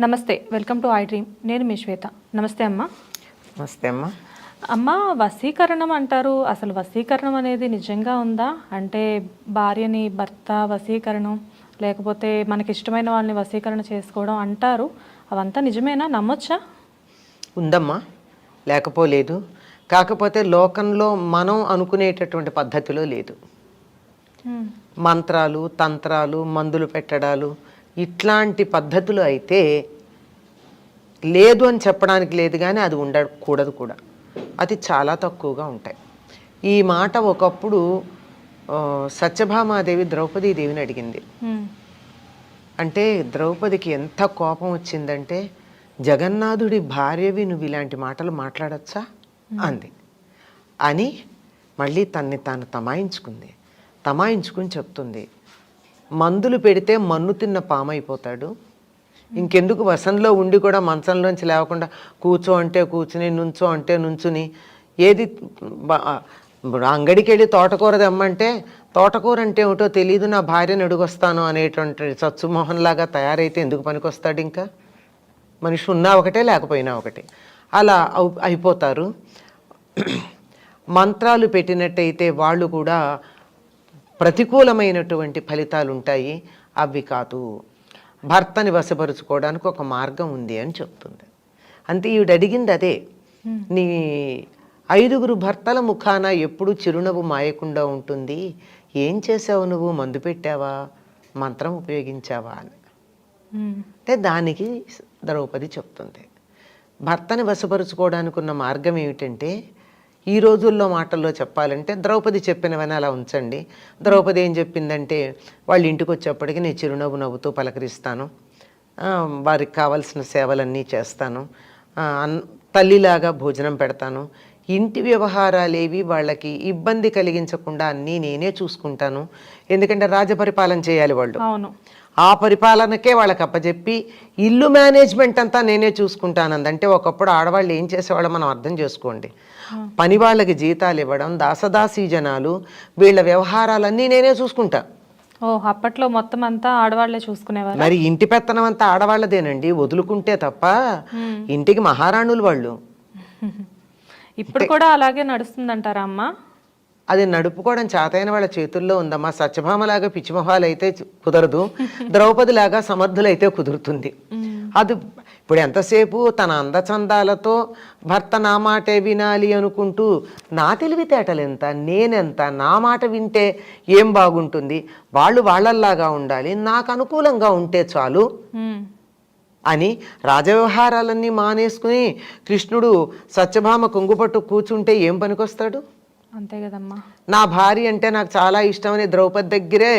నమస్తే welcome to I dream. నేను మీ శ్వేత. నమస్తే అమ్మ. నమస్తే అమ్మా. అమ్మ వశీకరణం అంటారు. అసలు వశీకరణం అనేది నిజంగా ఉందా? అంటే భార్యని భర్త వశీకరణం లేకపోతే మనకి ఇష్టమైన వాళ్ళని వశీకరణ చేసుకోవడం అంటారు. అవంతా నిజమేనా? నమ్మొచ్చా? ఉందమ్మా. లేకపోలేదు. కాకపోతే లోకంలో మనం అనుకునేటటువంటి పద్ధతిలో లేదు. మంత్రాలు తంత్రాలు మందులు పెట్టడాలు ఇట్లాంటి పద్ధతులు అయితే లేదు అని చెప్పడానికి లేదు కానీ అది ఉండకూడదు కూడా. అది చాలా తక్కువగా ఉంటాయి. ఈ మాట ఒకప్పుడు సత్యభామాదేవి ద్రౌపదీదేవిని అడిగింది. అంటే ద్రౌపదికి ఎంత కోపం వచ్చిందంటే జగన్నాథుడి భార్యవి నువ్వు ఇలాంటి మాటలు మాట్లాడచ్చా? అంది. అని మళ్ళీ తన్ని తాను తమాయించుకుంది. తమాయించుకుని చెప్తుంది. మందులు పెడితే మన్ను తిన్న పామైపోతాడు. ఇంకెందుకు వసంలో ఉండి కూడా మంచంలోంచి లేవకుండా కూర్చో అంటే కూర్చుని నుంచో అంటే నుంచుని ఏది అంగడికి వెళ్ళి తోటకూర తెమ్మంటే తోటకూర అంటే ఏమిటో తెలియదు నా భార్యను అడుగొస్తాను అనేటువంటి సత్సుమోహన్లాగా తయారైతే ఎందుకు పనికొస్తాడు ఇంకా? మనిషి ఉన్నా ఒకటే లేకపోయినా ఒకటే. అలా అవు- అయిపోతారు. మంత్రాలు పెట్టినట్టయితే వాళ్ళు కూడా ప్రతికూలమైనటువంటి ఫలితాలు ఉంటాయి అవి కాదు. భర్తని వశపరుచుకోవడానికి ఒక మార్గం ఉంది అని చెప్తుంది. అంతే ఈవిడ అడిగింది అదే నీ ఐదుగురు భర్తల ముఖాన ఎప్పుడు చిరునవ్వు మాయకుండా ఉంటుంది. ఏం చేసావు నువ్వు? మందు పెట్టావా? మంత్రం ఉపయోగించావా అని. అంటే దానికి ద్రౌపది చెప్తుంది. భర్తని వశపరుచుకోవడానికి ఉన్న మార్గం ఏమిటంటే ఈ రోజుల్లో మాటల్లో చెప్పాలంటే ద్రౌపది చెప్పినవని అలా ఉంచండి. ద్రౌపది ఏం చెప్పిందంటే వాళ్ళ ఇంటికి వచ్చేప్పటికి నేను చిరునవ్వు నవ్వుతూ పలకరిస్తాను. వారికి కావలసిన సేవలన్నీ చేస్తాను. తల్లిలాగా భోజనం పెడతాను. ఇంటి వ్యవహారాలేవి వాళ్ళకి ఇబ్బంది కలిగించకుండా అన్నీ నేనే చూసుకుంటాను. ఎందుకంటే రాజపరిపాలన చేయాలి వాళ్ళు. అవును. ఆ పరిపాలనకే వాళ్ళకి అప్పచెప్పి ఇల్లు మేనేజ్మెంట్ అంతా నేనే చూసుకుంటానంది. అంటే ఒకప్పుడు ఆడవాళ్ళు ఏం చేసేవాళ్ళో మనం అర్థం చేసుకోండి. పని వాళ్ళకి జీతాలు ఇవ్వడం దాసదాసీ జనాలు వీళ్ళ వ్యవహారాలన్నీ నేనే చూసుకుంటా. ఓ అప్పట్లో మొత్తం అంతా ఆడవాళ్ళే చూసుకునేవారు? మరి ఇంటి పెత్తనం అంతా ఆడవాళ్ళదేనండి. వదులుకుంటే తప్ప ఇంటికి మహారాణులు వాళ్ళు. ఇప్పుడు కూడా అలాగే నడుస్తుందంటారా అమ్మ? అది నడుపుకోవడం చేతైన వాళ్ళ చేతుల్లో ఉందమ్మా. సత్యభామలాగా పిచ్చిమొహాలు అయితే కుదరదు. ద్రౌపదిలాగా సమర్థులైతే కుదురుతుంది. అది ఇప్పుడు ఎంతసేపు తన అందచందాలతో భర్త నా మాటే వినాలి అనుకుంటూ నా తెలివితేటలు ఎంత నేనెంత నా మాట వింటే ఏం బాగుంటుంది వాళ్ళు వాళ్ళల్లాగా ఉండాలి నాకు అనుకూలంగా ఉంటే చాలు. అని రాజవ్యవహారాలన్నీ మానేసుకుని కృష్ణుడు సత్యభామ కొంగుపట్టు కూర్చుంటే ఏం పనికొస్తాడు అంతే కదమ్మా. నా భార్య అంటే నాకు చాలా ఇష్టమని ద్రౌపది దగ్గరే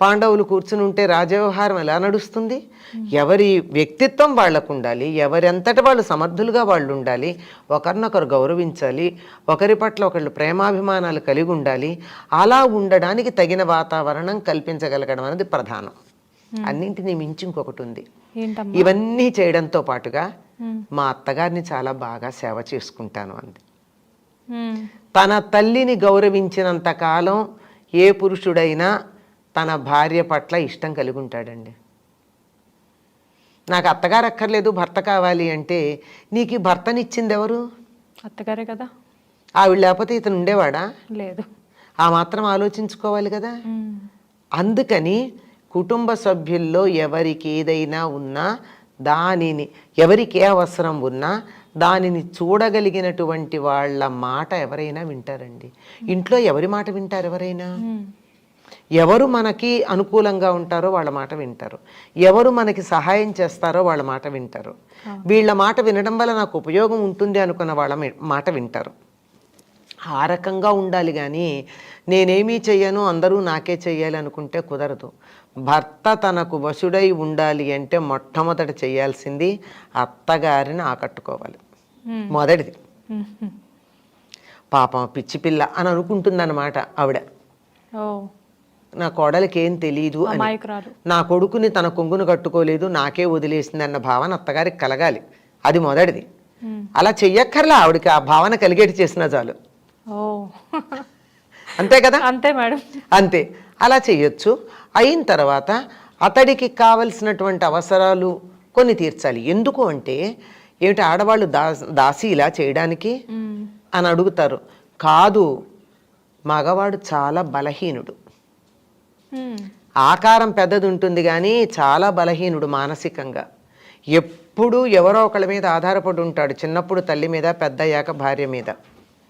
పాండవులు కూర్చుని ఉంటే రాజవ్యవహారం ఎలా నడుస్తుంది? ఎవరి వ్యక్తిత్వం వాళ్ళకు ఉండాలి ఎవరెంతటి వాళ్ళు సమర్థులుగా వాళ్ళు ఉండాలి ఒకరినొకరు గౌరవించాలి ఒకరి పట్ల ఒకళ్ళు ప్రేమాభిమానాలు కలిగి ఉండాలి అలా ఉండడానికి తగిన వాతావరణం కల్పించగలగడం అనేది ప్రధానం. అన్నింటినీ మించి ఇంకొకటి ఉంది. ఇవన్నీ చేయడంతో పాటుగా. మా అత్తగారిని చాలా బాగా సేవ చేసుకుంటాను అంది. తన తల్లిని గౌరవించినంత కాలం ఏ పురుషుడైనా తన భార్య పట్ల ఇష్టం కలిగి ఉంటాడండి నాకు అత్తగారు అక్కర్లేదు భర్త కావాలి అంటే నీకు ఈ భర్తనిచ్చింది ఎవరు అత్తగారే కదా. ఆవిడ లేకపోతే ఇతను ఉండేవాడా? లేదు. ఆ మాత్రం ఆలోచించుకోవాలి కదా. అందుకని కుటుంబ సభ్యుల్లో ఎవరికి ఏదైనా ఉన్నా దానిని ఎవరికి ఏ అవసరం ఉన్నా దానిని చూడగలిగినటువంటి వాళ్ళ మాట ఎవరైనా వింటారండి? ఇంట్లో ఎవరి మాట వింటారు ఎవరైనా. ఎవరు మనకి అనుకూలంగా ఉంటారో వాళ్ళ మాట వింటారు. ఎవరు మనకి సహాయం చేస్తారో వాళ్ళ మాట వింటారు. వీళ్ళ మాట వినడం వల్ల నాకు ఉపయోగం ఉంటుంది అనుకున్న వాళ్ళ మాట వింటారు. ఆ రకంగా ఉండాలి కానీ నేనేమీ చెయ్యను అందరూ నాకే చెయ్యాలి అనుకుంటే కుదరదు. భర్త తనకు వశుడై ఉండాలి అంటే మొట్టమొదట చేయాల్సింది అత్తగారిని ఆకట్టుకోవాలి. మొదటిది. పాపం పిచ్చి పిల్ల అని అనుకుంటుందన్నమాట ఆవిడ. నా కోడలికి అని. అమాయకురాలు నా కొడుకుని తన కొంగును కట్టుకోలేదు నాకే వదిలేసింది అన్న భావన అత్తగారికి కలగాలి. అది మొదటిది. అలా చెయ్యక్కర్లా ఆవిడకి ఆ భావన కలిగేటి చేసినా చాలు. అంతే కదా? అంతే మేడం. అంతే. అలా చేయొచ్చు అయిన తర్వాత అతడికి కావలసినటువంటి అవసరాలు కొన్ని తీర్చాలి ఎందుకు అంటే ఏమిటి ఆడవాళ్ళు దా దాసి ఇలా చేయడానికి. అని అడుగుతారు కాదు మగవాడు చాలా బలహీనుడు. ఆకారం పెద్దది ఉంటుంది కానీ చాలా బలహీనుడు మానసికంగా ఎప్పుడూ ఎవరో ఒకళ్ళ మీద ఆధారపడి ఉంటాడు చిన్నప్పుడు తల్లి మీద పెద్దయ్యాక భార్య మీద.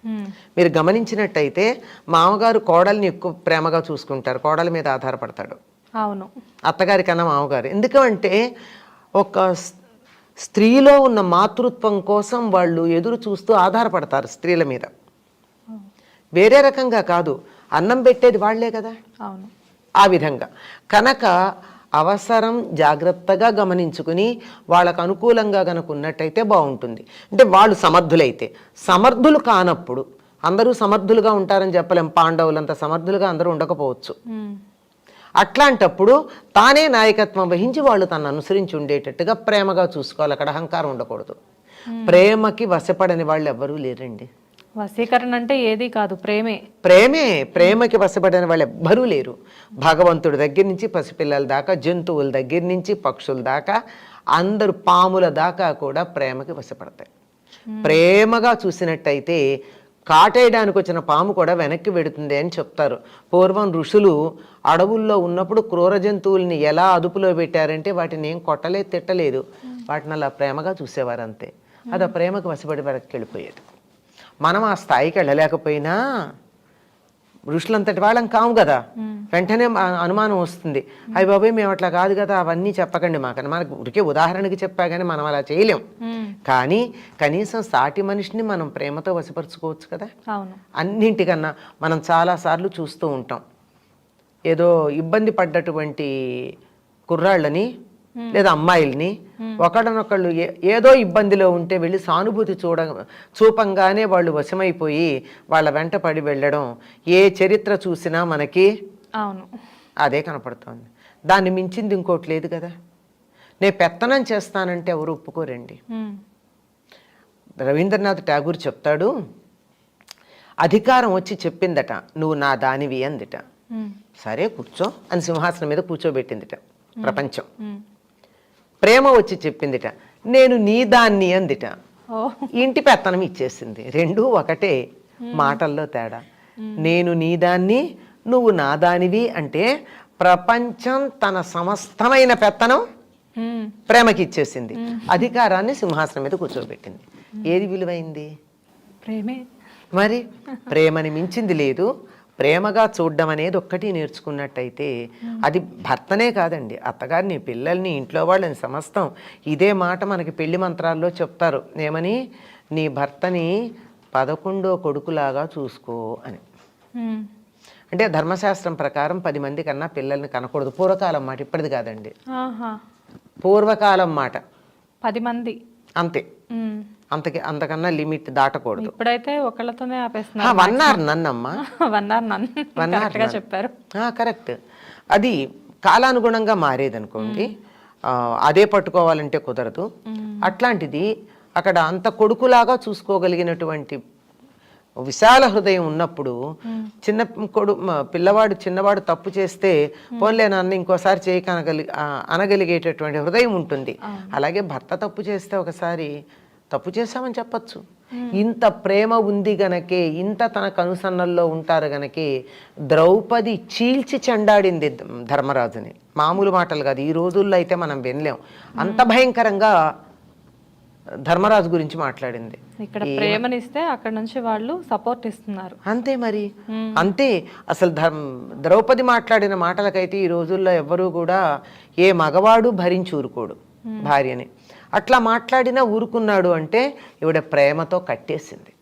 మీరు గమనించినట్టయితే మామగారు కోడల్ని ఎక్కువ ప్రేమగా చూసుకుంటారు కోడల మీద ఆధారపడతాడు. అవును. అత్తగారి కన్నా మామగారు. ఎందుకంటే ఒక స్త్రీలో ఉన్న మాతృత్వం కోసం వాళ్ళు ఎదురు చూస్తూ ఆధారపడతారు స్త్రీల మీద. వేరే రకంగా కాదు అన్నం పెట్టేది వాళ్ళే కదా? అవును. ఆ విధంగా. కనుక అవసరం జాగ్రత్తగా గమనించుకుని వాళ్ళకు అనుకూలంగా కనుక ఉన్నట్టయితే బాగుంటుంది. అంటే వాళ్ళు సమర్థులైతే. సమర్థులు కానప్పుడు అందరూ సమర్థులుగా ఉంటారని చెప్పలేం. పాండవులంత సమర్థులుగా అందరూ ఉండకపోవచ్చు. అట్లాంటప్పుడు తానే నాయకత్వం వహించి వాళ్ళు తను అనుసరించి ఉండేటట్టుగా ప్రేమగా చూసుకోవాలి. అక్కడ అహంకారం ఉండకూడదు. ప్రేమకి వశపడని వాళ్ళు ఎవ్వరూ లేరండి. వశీకరణ అంటే ఏది కాదు ప్రేమే. ప్రేమే ప్రేమకి వశపడిన వాళ్ళు ఎవ్వరూ లేరు. భగవంతుడి దగ్గర నుంచి పసిపిల్లల దాకా జంతువుల దగ్గర నుంచి పక్షుల దాకా అందరు పాముల దాకా కూడా ప్రేమకి వశపడతాయి. ప్రేమగా చూసినట్టయితే కాటేయడానికి వచ్చిన పాము కూడా వెనక్కి వెడుతుంది అని చెప్తారు. పూర్వం ఋషులు అడవుల్లో ఉన్నప్పుడు క్రూర జంతువుల్ని ఎలా అదుపులో పెట్టారంటే వాటిని ఏం కొట్టలేదు తిట్టలేదు. వాటిని అలా ప్రేమగా చూసేవారు అంతే అది ఆ ప్రేమకు వశపడి వెనక్కి వెళ్ళిపోయేది. మనం ఆ స్థాయికి వెళ్ళలేకపోయినా ఋషులంతటి వాళ్ళం కాము కదా. వెంటనే అనుమానం వస్తుంది. అయ్యి బాబాయ్ మేము అట్లా కాదు కదా అవన్నీ చెప్పకండి మాకని. మనకు ఉరికే ఉదాహరణకి చెప్పా కానీ మనం అలా చేయలేం. కానీ కనీసం సాటి మనిషిని మనం ప్రేమతో వశపరుచుకోవచ్చు కదా. అన్నింటికన్నా మనం చాలాసార్లు చూస్తూ ఉంటాం. ఏదో ఇబ్బంది పడ్డటువంటి కుర్రాళ్ళని లేదా అమ్మాయిల్ని ఒకళ్ళనొకళ్ళు ఏ- ఏదో ఇబ్బందిలో ఉంటే వెళ్ళి సానుభూతి చూడ చూపంగానే వాళ్ళు వశమైపోయి వాళ్ళ వెంట పడి వెళ్ళడం ఏ చరిత్ర చూసినా మనకి అవును. అదే కనపడుతోంది. దాన్ని మించింది ఇంకోటి లేదు కదా. నేను పెత్తనం చేస్తానంటే ఎవరు ఒప్పుకోరండి. రవీంద్రనాథ్ ఠాగూర్ చెప్తాడు అధికారం వచ్చి చెప్పిందట నువ్వు నా దానివి అందిట. సరే కూర్చో అని సింహాసనం మీద కూర్చోబెట్టిందిట ప్రపంచం. ప్రేమ వచ్చి చెప్పిందిట. నేను నీ దాన్ని అందిట. ఇంటి పెత్తనం ఇచ్చేసింది. రెండూ ఒకటే మాటల్లో తేడా. నేను నీ దాన్ని నువ్వు నా దానివి అంటే ప్రపంచం తన సమస్తమైన పెత్తనం మ్మ్. ప్రేమకి ఇచ్చేసింది అధికారాన్ని సింహాసనం మీద కూర్చోబెట్టింది. ఏది విలువైంది? ప్రేమే. మరి ప్రేమని మించింది లేదు. ప్రేమగా చూడడం అనేది ఒక్కటి నేర్చుకున్నట్టయితే అది భర్తనే కాదండి. అత్తగారిని పిల్లల్ని ఇంట్లో వాళ్ళని సమస్తం. ఇదే మాట మనకి పెళ్ళి మంత్రాల్లో చెప్తారు. ఏమని? నీ భర్తని పదకొండో కొడుకులాగా చూసుకో అని. అంటే ధర్మశాస్త్రం ప్రకారం పది మంది కన్నా పిల్లల్ని కనకూడదు. పూర్వకాలం మాట ఇప్పటిది కాదండి. పూర్వకాలం మాట. పది మంది. అంతే. అంతకి అంతకన్నా లిమిట్ దాటకూడదు. ఇప్పుడైతే ఒకళ్ళతోనే ఆపేస్తున్నారు నన్నమ్మా. వన్నారు నన్ను వన్నారు కరెక్ట్గా నన్ను. చెప్పారు. ఆ, కరెక్ట్. అది కాలానుగుణంగా మారేదనుకోండి ఆ, అదే పట్టుకోవాలంటే కుదరదు. అట్లాంటిది అక్కడ అంత కొడుకులాగా చూసుకోగలిగినటువంటి విశాల హృదయం ఉన్నప్పుడు చిన్న కొడు పిల్లవాడు చిన్నవాడు తప్పు చేస్తే పోన్లే నాన్న ఇంకోసారి చేయక అనగలి ఆ, అనగలిగేటటువంటి హృదయం ఉంటుంది. అలాగే భర్త తప్పు చేస్తే ఒకసారి తప్పు చేశామని చెప్పచ్చు. ఇంత ప్రేమ ఉంది గనకే ఇంత తన కనుసన్నల్లో ఉంటారు గనకే ద్రౌపది చీల్చి చెండాడింది ధర్మరాజుని. మామూలు మాటలు కాదు ఈ రోజుల్లో అయితే మనం వినలేం. అంత భయంకరంగా ధర్మరాజు గురించి మాట్లాడింది. ఇక్కడ ప్రేమనిస్తే అక్కడ నుంచి వాళ్ళు సపోర్ట్ ఇస్తున్నారు. అంతే మరి. అంతే అసలు ధర్మ ద్రౌపది మాట్లాడిన మాటలకైతే ఈ రోజుల్లో ఎవ్వరూ కూడా ఏ మగవాడు భరించి ఊరుకోడు భార్యని. అట్లా మాట్లాడినా ఊరుకున్నాడు అంటే ఈవిడ ప్రేమతో కట్టేసింది.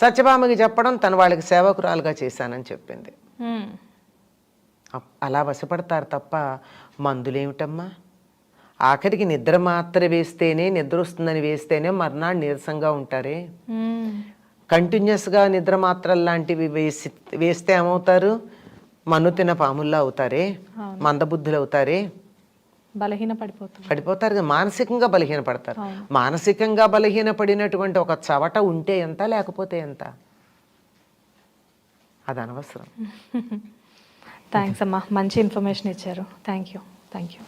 సత్యభామకి చెప్పడం తను వాళ్ళకి సేవకురాలుగా చేశానని చెప్పింది. అలా వశపడతారు తప్ప మందులేమిటమ్మా? ఆఖరికి నిద్ర మాత్ర వేస్తేనే నిద్ర వస్తుందని వేస్తేనే మర్నాడు నీరసంగా ఉంటారే. కంటిన్యూస్గా నిద్ర మాత్రలు లాంటివి వేసి వేస్తే ఏమవుతారు? మన్ను తిన పాముల్లా అవుతారే? మందబుద్ధులు అవుతారే బలహీన పడిపోతుంది పడిపోతారు కదా, మానసికంగా బలహీన పడతారు మానసికంగా బలహీన పడినటువంటి ఒక చవట ఉంటే ఎంత లేకపోతే ఎంత? అది అనవసరం. థ్యాంక్స్ అమ్మా. మంచి ఇన్ఫర్మేషన్ ఇచ్చారు. Thank you thank you